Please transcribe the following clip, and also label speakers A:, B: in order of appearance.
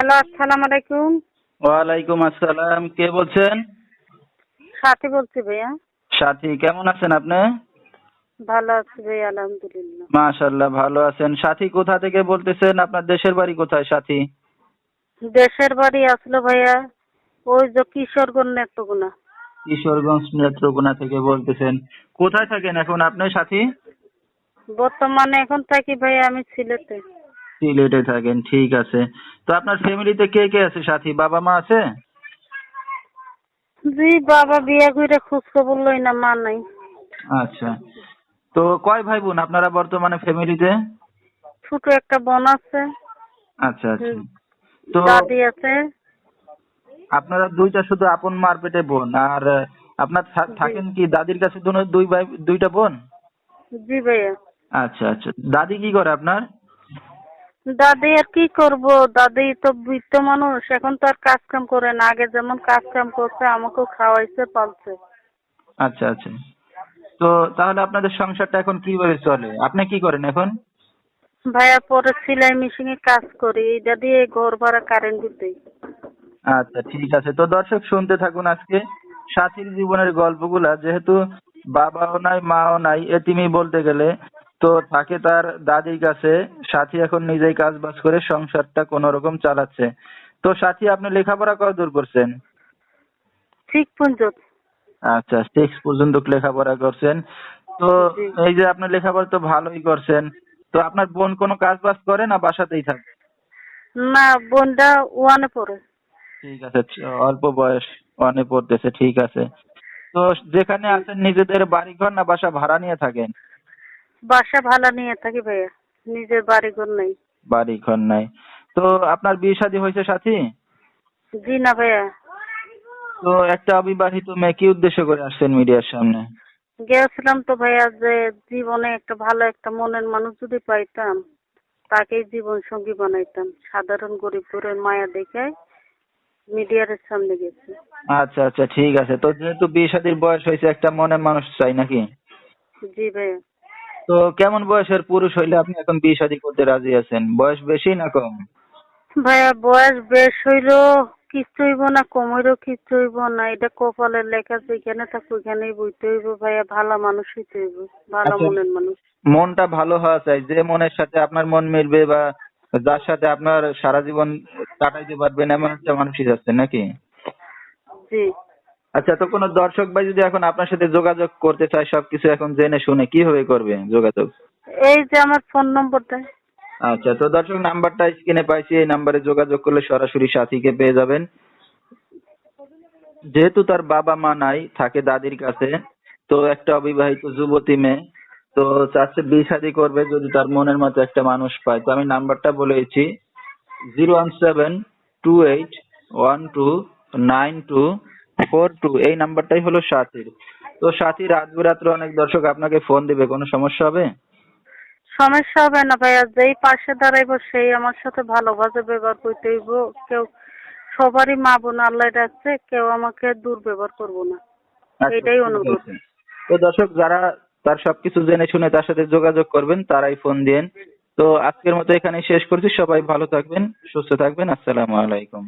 A: Hello আসসালামু আলাইকুম।
B: ওয়ালাইকুম আসসালাম কে বলছেন?
A: সাথী বলছি ভাইয়া।
B: সাথী কেমন আছেন আপনি?
A: ভালো আছি ভাই আলহামদুলিল্লাহ।
B: মাশাল্লাহ ভালো আছেন। সাথী কোথা থেকে বলতেছেন? আপনার দেশের বাড়ি কোথায় সাথী?
A: দেশের বাড়ি আসলো ভাইয়া ওই যে কিশোরগঞ্জ নেত্রকোনা।
B: কিশোরগঞ্জ নেত্রকোনা থেকে বলতেছেন। কোথায় থাকেন এখন আপনি সাথী?
A: বর্তমানে এখন থাকি ভাইয়া আমি সিলেটে।
B: সিলেটে থাকেন ঠিক আছে। তো আপনার ফ্যামিলিতে কে কে আছে সাথী? বাবা মা আছে?
A: জি বাবা বিয়ে করে খোঁজ খবর লই না মা নাই।
B: আচ্ছা। তো কয় ভাই বোন আপনারা বর্তমানে ফ্যামিলিতে
A: ছোট একটা বোন আছে।
B: আচ্ছা আচ্ছা। তো
A: দাদি আছে।
B: আপনারা দুইটা শুধু আপন মার পেটে বোন আর আপনার থাকেন কি দাদির কাছে দুই ভাই দুইটা বোন?
A: জি ভাইয়া।
B: আচ্ছা আচ্ছা। দাদি কি করে আপনার?
A: দাদি আর কি করব? দাদি তো বৃদ্ধ মানুষ এখন তো আর কাজ কাম করে না। আগে যেমন কাজ কাম করছে আমাকেও খাওয়াইছে পালছে।
B: আচ্ছা আচ্ছা। তো তাহলে আপনাদের সংসারটা এখন কীভাবে চলে? আপনি কি করেন এখন?
A: ভাইয়া পরে সেলাই মেশিনে কাজ করি। এটা দিয়ে ঘর ভাড়া কারেন্ট দিই
B: আচ্ছা ঠিক আছে। তো দর্শক শুনতে থাকুন আজকে সাথীর জীবনের গল্পগুলা। যেহেতু বাবাও নাই মাও নাই এতিমি বলতে গেলে তো থাকে তার দাদির কাছে। সাথী এখন নিজেই কাজ বাজ করে সংসারটা কোন রকম চালাচ্ছে। তো সাথী আপনি লেখাপড়া কত দূর করছেন?
A: পর্যন্ত।
B: আচ্ছা সিক্স পর্যন্ত লেখাপড়া করছেন। তো এই যে আপনি লেখাপড়া তো ভালোই করছেন তো আপনার বোন কোনো কাজ বাজ করে না বাসাতেই থাকে?
A: না বোনটা ওয়ানে পড়ে।
B: ঠিক আছে অল্প বয়স ওয়ানে পড়তেছে ঠিক আছে। তো যেখানে আছেন নিজেদের বাড়ি ঘর না বাসা ভাড়া নিয়ে থাকেন?
A: বাসা ভাড়া নিয়ে থাকি ভাইয়া। নিজের বাড়ি ঘর নেই।
B: বাড়ি ঘর নাই। তো আপনার বিয়ে শাদী হয়েছে সাথী?
A: জি না ভাইয়া।
B: তো একটা অবিবাহিত মেয়ে কি উদ্দেশ্য করে আসছেন মিডিয়ার সামনে?
A: গেছিলাম তো ভাইয়া যে জীবনে একটা ভালো একটা মনের মানুষ যদি পাইতাম তাকেই জীবন সঙ্গী বানাইতাম। সাধারণ গরিব ঘরের মায়া দেখে মিডিয়ার সামনে গেছি।
B: আচ্ছা আচ্ছা ঠিক আছে। তো যেহেতু বিয়ে শাদীর বয়স হয়েছে একটা মনের মানুষ চাই নাকি?
A: জি ভাইয়া।
B: তো কেমন বয়সের পুরুষ হইলে আপনি এখন বিয়ে শাদী করতে রাজি আছেন? বয়স বেশি না কম?
A: ভাইয়া বয়স বেশ হইল কিচ্ছু হইব না কম হইলেও কিচ্ছু হইব না। এটা কপালের লেখা যেখানে থাকব ওইখানেই বইতে হইব। ভাইয়া ভালো মানুষ হইতে হইব ভালো
B: আচ্ছা।
A: মনের মানুষ।
B: মনটা ভালো হওয়া চাই। যে মনের সাথে আপনার মন মিলবে বা যার সাথে আপনার সারা জীবন কাটাইতে পারবেন এমন একটা মানুষই যাচ্ছে নাকি?
A: জি।
B: আচ্ছা তো কোনো দর্শক ভাই যদি এখন আপনার সাথে যোগাযোগ করতে চায় সবকিছু এখন জেনে শুনে কীভাবে করবে যোগাযোগ?
A: এই যে আমার ফোন নম্বরটা।
B: আচ্ছা তো দর্শক নাম্বারটা স্ক্রিনে পাইছি এই নাম্বারে যোগাযোগ করলে সরাসরি সাথীকে পেয়ে যাবেন। যেহেতু তার বাবা মা নাই থাকে দাদির কাছে তো একটা অবিবাহিত যুবতী মেয়ে তো চাচ্ছে বিয়ে করবে যদি তার মনের মতো একটা মানুষ পায়। তো আমি নাম্বারটা বলেছি zero one seven two eight one two nine two four two এই নাম্বারটাই হলো সাথীর। তো সাথী রাত বিরাত্রে অনেক দর্শক আপনাকে ফোন দিবে কোনো সমস্যা হবে?
A: সমস্যা হবে না ভাইয়া যেই পাশে দাঁড়াইবো সেই আমার সাথে ভালোভাবে ব্যবহার করতে হইব। কেউ সবারই মা বোন আল্লাহ রাখছে কেউ আমাকে দুর্ব্যবহার করব না।
B: আচ্ছা,
A: এটাই অনুরোধ।
B: তো দর্শক যারা তার সবকিছু জেনে শুনে তার সাথে যোগাযোগ করবেন তারাই ফোন দিন তো আজকের মতো এখানেই শেষ করছি সবাই ভালো থাকবেন সুস্থ থাকবেন আসসালামু আলাইকুম।